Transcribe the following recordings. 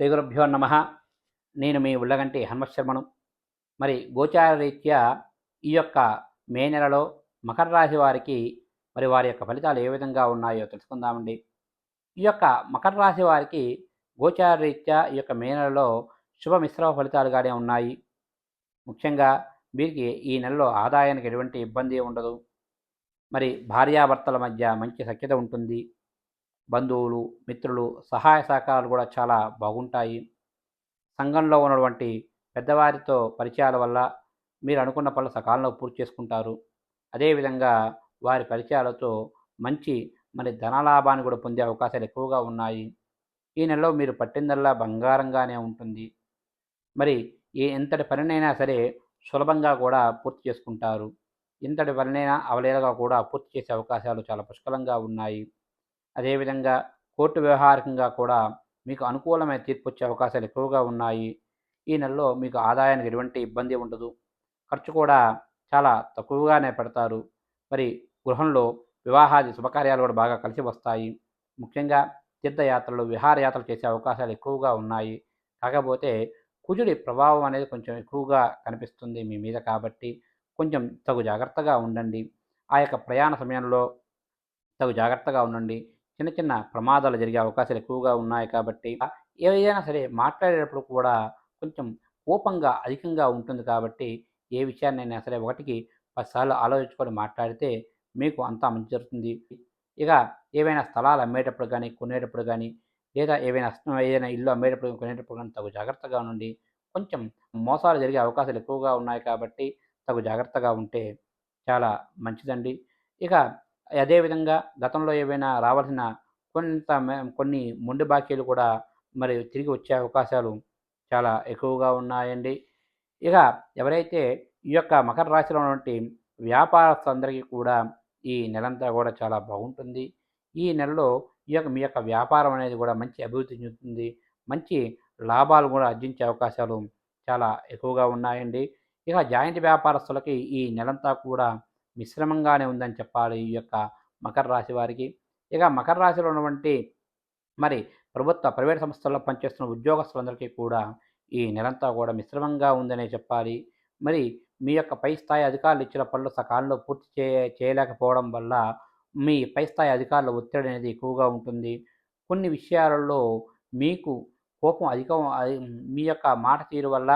శ్రీగురుభ్యో నమ. నేను మీ ఉల్లగంటి హనుమశర్మను మరి గోచార రీత్యా ఈ యొక్క మే నెలలో మకర రాశి వారికి మరి వారి యొక్క ఫలితాలు ఏ విధంగా ఉన్నాయో తెలుసుకుందామండి. ఈ యొక్క మకర రాశి వారికి గోచార రీత్యా ఈ యొక్క మే నెలలో శుభ మిశ్రమ ఫలితాలుగానే ఉన్నాయి. ముఖ్యంగా వీరికి ఈ నెలలో ఆదాయానికి ఎటువంటి ఇబ్బంది ఉండదు. మరి భార్యాభర్తల మధ్య మంచి సఖ్యత ఉంటుంది. బంధువులు మిత్రులు సహాయ సహకారాలు కూడా చాలా బాగుంటాయి. సంఘంలో ఉన్నటువంటి పెద్దవారితో పరిచయాల వల్ల మీరు అనుకున్న పనులు సకాలంలో పూర్తి చేసుకుంటారు. అదేవిధంగా వారి పరిచయాలతో మంచి మరి ధనలాభాన్ని కూడా పొందే అవకాశాలు ఎక్కువగా ఉన్నాయి. ఈ నెలలో మీరు పట్టిందల్లా బంగారంగానే ఉంటుంది. మరి ఏ ఎంతటి పనినైనా సరే సులభంగా కూడా పూర్తి చేసుకుంటారు. ఇంతటి పనినైనా అవలేలగా కూడా పూర్తి చేసే అవకాశాలు చాలా పుష్కలంగా ఉన్నాయి. అదేవిధంగా కోర్టు వ్యవహారికంగా కూడా మీకు అనుకూలమైన తీర్పు వచ్చే అవకాశాలు ఎక్కువగా ఉన్నాయి. ఈ నెలలో మీకు ఆదాయానికి ఎటువంటి ఇబ్బంది ఉండదు. ఖర్చు కూడా చాలా తక్కువగానే పెడతారు. మరి గృహంలో వివాహాది శుభకార్యాలు కూడా బాగా కలిసి వస్తాయి. ముఖ్యంగా తీర్థయాత్రలు విహారయాత్రలు చేసే అవకాశాలు ఎక్కువగా ఉన్నాయి. కాకపోతే కుజుడి ప్రభావం అనేది కొంచెం ఎక్కువగా కనిపిస్తుంది మీ మీద కాబట్టి కొంచెం తగు జాగ్రత్తగా ఉండండి. ఆ యొక్క ప్రయాణ సమయంలో తగు జాగ్రత్తగా ఉండండి. చిన్న చిన్న ప్రమాదాలు జరిగే అవకాశాలు ఎక్కువగా ఉన్నాయి కాబట్టి ఏదైనా సరే మాట్లాడేటప్పుడు కూడా కొంచెం కోపంగా అధికంగా ఉంటుంది కాబట్టి ఏ విషయాన్నైనా సరే ఒకటికి పదిసార్లు ఆలోచించుకొని మాట్లాడితే మీకు అంతా మంచి జరుగుతుంది. ఇక ఏవైనా స్థలాలు అమ్మేటప్పుడు కానీ కొనేటప్పుడు కానీ లేదా ఏవైనా ఏదైనా ఇల్లు అమ్మేటప్పుడు కొనేటప్పుడు కానీ తగు జాగ్రత్తగా ఉండి కొంచెం మోసాలు జరిగే అవకాశాలు ఎక్కువగా ఉన్నాయి కాబట్టి తగు జాగ్రత్తగా ఉంటే చాలా మంచిదండి. ఇక అదేవిధంగా గతంలో ఏవైనా రావాల్సిన కొంత కొన్ని మొండి బాకీలు కూడా మరి తిరిగి వచ్చే అవకాశాలు చాలా ఎక్కువగా ఉన్నాయండి. ఇక ఎవరైతే ఈ యొక్క మకర రాశిలో ఉన్నటువంటి వ్యాపారస్తులందరికీ కూడా ఈ నెలంతా కూడా చాలా బాగుంటుంది. ఈ నెలలో ఈ యొక్క మీ యొక్క వ్యాపారం అనేది కూడా మంచి అభివృద్ధి చెందుతుంది. మంచి లాభాలు కూడా ఆర్జించే అవకాశాలు చాలా ఎక్కువగా ఉన్నాయండి. ఇక జాయింట్ వ్యాపారస్తులకి ఈ నెలంతా కూడా మిశ్రమంగానే ఉందని చెప్పాలి ఈ యొక్క మకర రాశి వారికి. ఇక మకర రాశిలో ఉన్నటువంటి మరి ప్రభుత్వ ప్రైవేట్ సంస్థల్లో పనిచేస్తున్న ఉద్యోగస్తులందరికీ కూడా ఈ నెలంతా కూడా మిశ్రమంగా ఉందనే చెప్పాలి. మరి మీ యొక్క పై స్థాయి అధికారులు ఇచ్చిన పనులు సకాలంలో పూర్తి చే చేయలేకపోవడం వల్ల మీ పై స్థాయి అధికారుల ఒత్తిడి అనేది ఎక్కువగా ఉంటుంది. కొన్ని విషయాలలో మీకు కోపం అధికం మీ యొక్క మాట తీరు వల్ల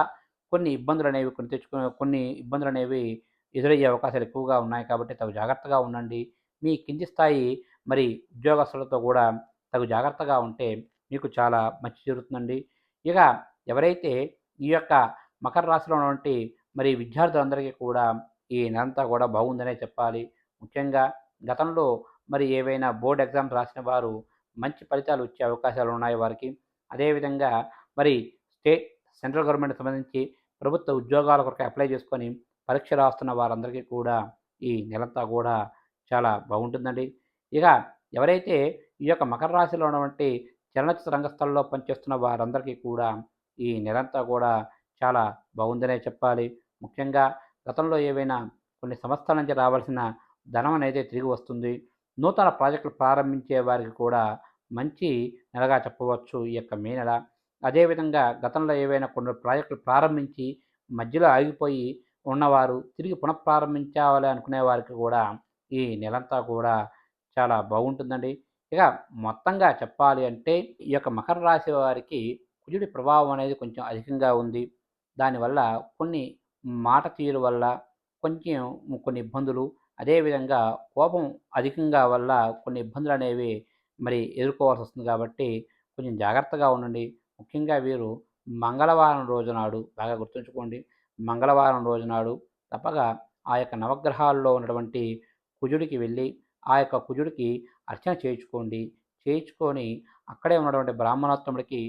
కొన్ని ఇబ్బందులు అనేవి కొన్ని తెచ్చుకునే కొన్ని ఇబ్బందులు అనేవి ఎదురయ్యే అవకాశాలు ఎక్కువగా ఉన్నాయి కాబట్టి తగు జాగ్రత్తగా ఉండండి. మీ కింది స్థాయి మరి ఉద్యోగస్తులతో కూడా తగు జాగ్రత్తగా ఉంటే మీకు చాలా మంచి జరుగుతుందండి. ఇక ఎవరైతే ఈ యొక్క మకర రాశిలో ఉన్నటువంటి మరి విద్యార్థులందరికీ కూడా ఈ నెలంతా కూడా బాగుందనే చెప్పాలి. ముఖ్యంగా గతంలో మరి ఏవైనా బోర్డ్ ఎగ్జామ్స్ రాసిన వారు మంచి ఫలితాలు వచ్చే అవకాశాలు ఉన్నాయి వారికి. అదేవిధంగా మరి స్టేట్ సెంట్రల్ గవర్నమెంట్ సంబంధించి ప్రభుత్వ ఉద్యోగాల కొరకు అప్లై చేసుకొని పరీక్ష రాస్తున్న వారందరికీ కూడా ఈ నెలంతా కూడా చాలా బాగుంటుందండి. ఇక ఎవరైతే ఈ యొక్క మకర రాశిలో ఉన్నటువంటి చలనచిత్ర రంగస్థలంలో పనిచేస్తున్న వారందరికీ కూడా ఈ నెలంతా కూడా చాలా బాగుందనే చెప్పాలి. ముఖ్యంగా గతంలో ఏవైనా కొన్ని సంస్థల నుంచి రావాల్సిన ధనం అనేది తిరిగి వస్తుంది. నూతన ప్రాజెక్టులు ప్రారంభించే వారికి కూడా మంచి నెలగా చెప్పవచ్చు ఈ యొక్క మే నెల. అదేవిధంగా గతంలో ఏవైనా కొన్ని ప్రాజెక్టులు ప్రారంభించి మధ్యలో ఆగిపోయి ఉన్నవారు తిరిగి పునఃప్రారంభించాలి అనుకునే వారికి కూడా ఈ నెలంతా కూడా చాలా బాగుంటుందండి. ఇక మొత్తంగా చెప్పాలి అంటే ఈ యొక్క మకర రాశి వారికి కుజుడి ప్రభావం అనేది కొంచెం అధికంగా ఉంది. దానివల్ల కొన్ని మాట తీరు వల్ల కొంచెం కొన్ని ఇబ్బందులు అదేవిధంగా కోపం అధికంగా వల్ల కొన్ని ఇబ్బందులు అనేవి మరి ఎదుర్కోవాల్సి వస్తుంది కాబట్టి కొంచెం జాగ్రత్తగా ఉండండి. ముఖ్యంగా వీరు మంగళవారం రోజు నాడు బాగా గుర్తుంచుకోండి. మంగళవారం రోజునాడు తప్పగా ఆ యొక్క నవగ్రహాల్లో ఉన్నటువంటి కుజుడికి వెళ్ళి ఆ యొక్క కుజుడికి అర్చన చేయించుకోండి. చేయించుకొని అక్కడే ఉన్నటువంటి బ్రాహ్మణోత్తముడికి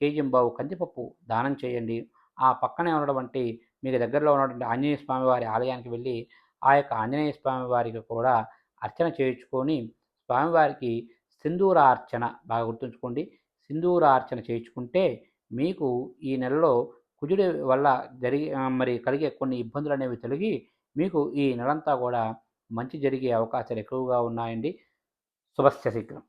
కేజింబావు కందిపప్పు దానం చేయండి. ఆ పక్కనే ఉన్నటువంటి మీకు దగ్గరలో ఉన్నటువంటి ఆంజనేయ స్వామి వారి ఆలయానికి వెళ్ళి ఆ యొక్క ఆంజనేయ స్వామి వారికి కూడా అర్చన చేయించుకొని స్వామివారికి సింధూర అర్చన బాగా గుర్తుంచుకోండి. సింధూర అర్చన చేయించుకుంటే మీకు ఈ నెలలో కుజుడి వల్ల జరిగి మరి కలిగే కొన్ని ఇబ్బందులు అనేవి తొలగి మీకు ఈ నెలంతా కూడా మంచి జరిగే అవకాశాలు ఎక్కువగా ఉన్నాయండి. శుభస్య శీఘ్రం.